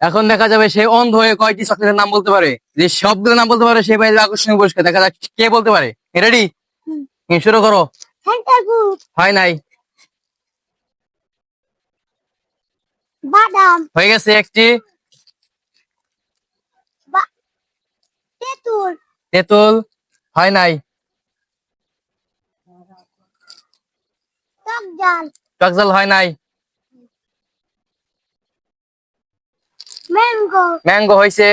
এখন দেখা যাবে সে অন্ধ হয়ে কয়টি চকলেটের নাম বলতে পারে? যে সবগুলো নাম বলতে পারে সে পাইলে আকর্ষণীয় পুরস্কার দেখা যাক কে বলতে পারে। রেডি শুরু করো। হয় নাই। বাদাম। হয়ে গেছে একটি। তেঁতুল। তেঁতুল। হয় নাই। টক টকজাল হয় নাই। ম্যাঙ্গো ম্যাঙ্গো হয়েছে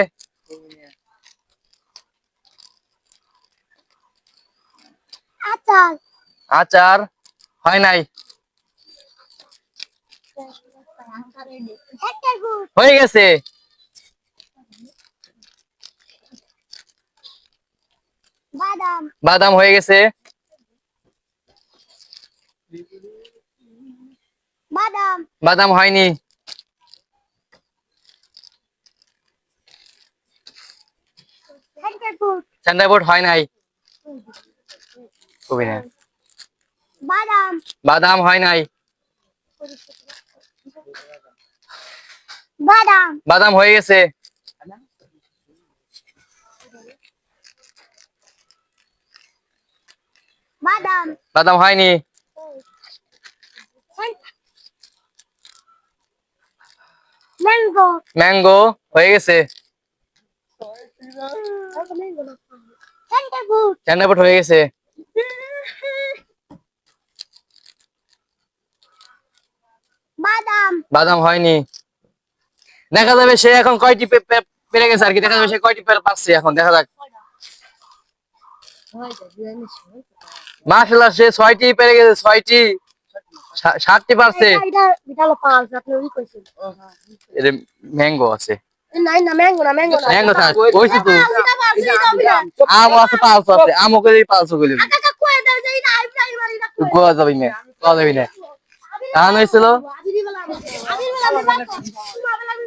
আচার আচার। হয় নাই। হয়ে গেছে। বাদাম। বাদাম হয়ে গেছে। বাদাম। বাদাম হয়নি। সেন্টার ফুড বোর্ড হয় নাই। কবি না বাদাম। বাদাম হয় নাই। বাদাম। বাদাম হয়ে গেছে। বাদাম। বাদাম হয়নি। ম্যাঙ্গো ম্যাঙ্গো হয়ে গেছে। ফুড হয়ে গেছে। বাদাম। বাদাম হয়নি। দেখা যাবে সে এখন কয়টি পেরে গেছে আর কি। দেখা যাবে সে কয়টি পেরে পাচ্ছে এখন। দেখা যাক। মার্শাল্লাহ সে ছয়টি পেরে গেছে ছয়টি। সাতটি পারছে। ম্যাঙ্গো আছে। নাই না ম্যাঙ্গো না ম্যাঙ্গো না ম্যাঙ্গো থাক কইছি তো আমি আম আছে পালস আছে আমও করে পালস করে কাকা কই দাও যাই না আই প্রাইমারি না গোয়া যাবি না গোয়া যাবি না কারণ হয়েছিল আদিরি বেলা আমি বাচ্চা বেলা আমি